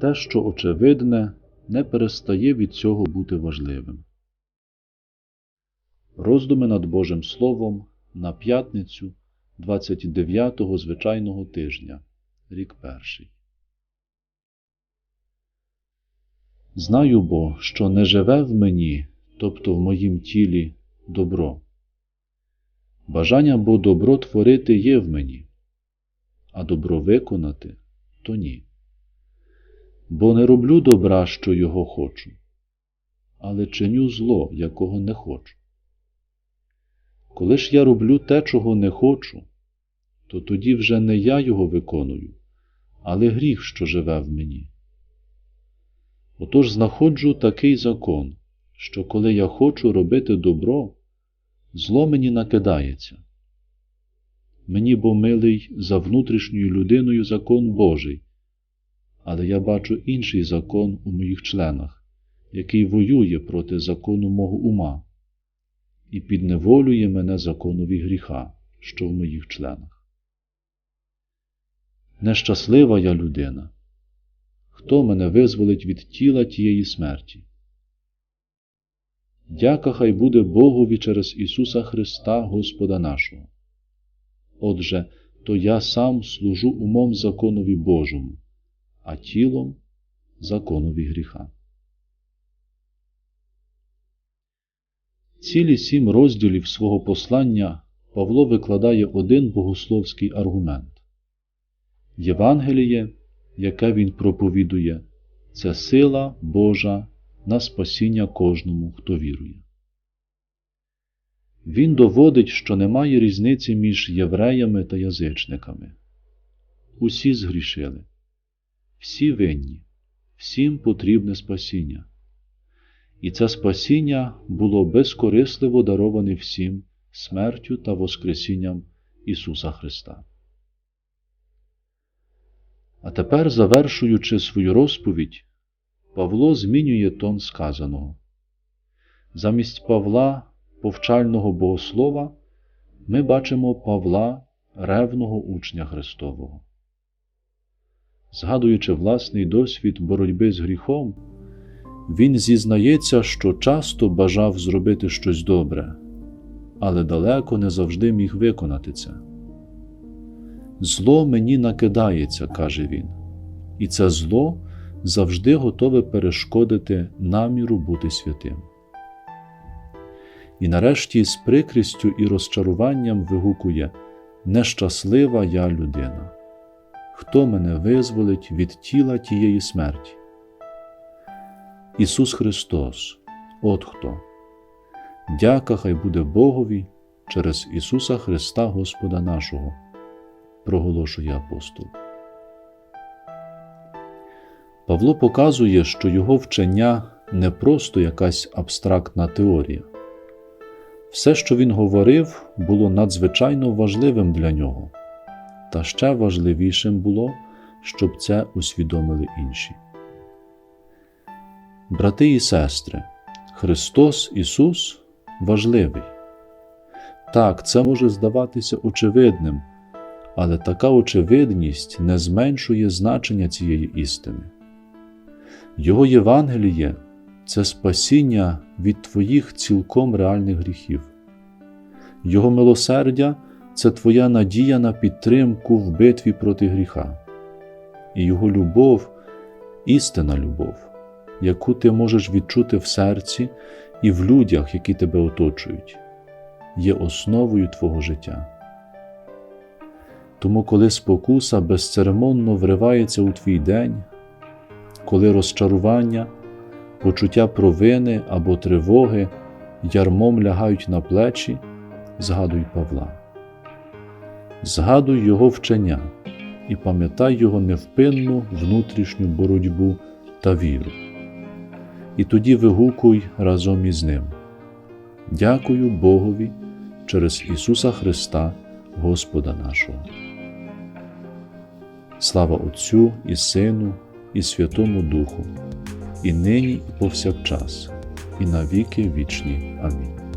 те, що очевидне, не перестає від цього бути важливим. Роздуми над Божим Словом на п'ятницю 29-го звичайного тижня, рік перший. Знаю бо, що не живе в мені, тобто в моїм тілі, добро. Бажання бо добро творити є в мені, а добро виконати то ні. Бо не роблю добра, що його хочу, але чиню зло, якого не хочу. Коли ж я роблю те, чого не хочу, то тоді вже не я його виконую, але гріх, що живе в мені. Отож знаходжу такий закон, що коли я хочу робити добро, зло мені накидається. Мені бо милий за внутрішньою людиною закон Божий, але я бачу інший закон у моїх членах, який воює проти закону мого ума і підневолює мене законові гріха, що в моїх членах. Нещаслива я людина. Хто мене визволить від тіла тієї смерті? Дяка хай буде Богові через Ісуса Христа Господа нашого. Отже, то я сам служу умом законові Божому, а тілом законові гріха. Цілі сім розділів свого послання Павло викладає один богословський аргумент. Євангеліє, яке він проповідує, це сила Божа на спасіння кожному, хто вірує. Він доводить, що немає різниці між євреями та язичниками. Усі згрішили, всі винні, всім потрібне спасіння. І це спасіння було безкорисливо дароване всім смертю та Воскресінням Ісуса Христа. А тепер, завершуючи свою розповідь, Павло змінює тон сказаного. Замість Павла, повчального богослова, ми бачимо Павла, ревного учня Христового. Згадуючи власний досвід боротьби з гріхом, він зізнається, що часто бажав зробити щось добре, але далеко не завжди міг виконати це. Зло мені накидається, каже він, і це зло завжди готове перешкодити наміру бути святим. І нарешті з прикрістю і розчаруванням вигукує Нещаслива я людина. Хто мене визволить від тіла тієї смерті? Ісус Христос, от хто. Дяка хай буде Богові через Ісуса Христа Господа нашого, проголошує апостол. Павло показує, що його вчення не просто якась абстрактна теорія. Все, що він говорив, було надзвичайно важливим для нього, та ще важливішим було, щоб це усвідомили інші. Брати і сестри, Христос Ісус важливий. Так, це може здаватися очевидним, але така очевидність не зменшує значення цієї істини. Його Євангеліє це спасіння від твоїх цілком реальних гріхів. Його милосердя це твоя надія на підтримку в битві проти гріха, і Його любов істинна любов, яку ти можеш відчути в серці і в людях, які тебе оточують, є основою твого життя. Тому, коли спокуса безцеремонно вривається у твій день, коли розчарування, почуття провини або тривоги ярмом лягають на плечі, згадуй Павла. Згадуй Його вчення і пам'ятай Його невпинну внутрішню боротьбу та віру. І тоді вигукуй разом із ним. Дякую Богові через Ісуса Христа, Господа нашого. Слава Отцю і Сину, і Святому Духу, і нині, і повсякчас, і на віки вічні. Амінь.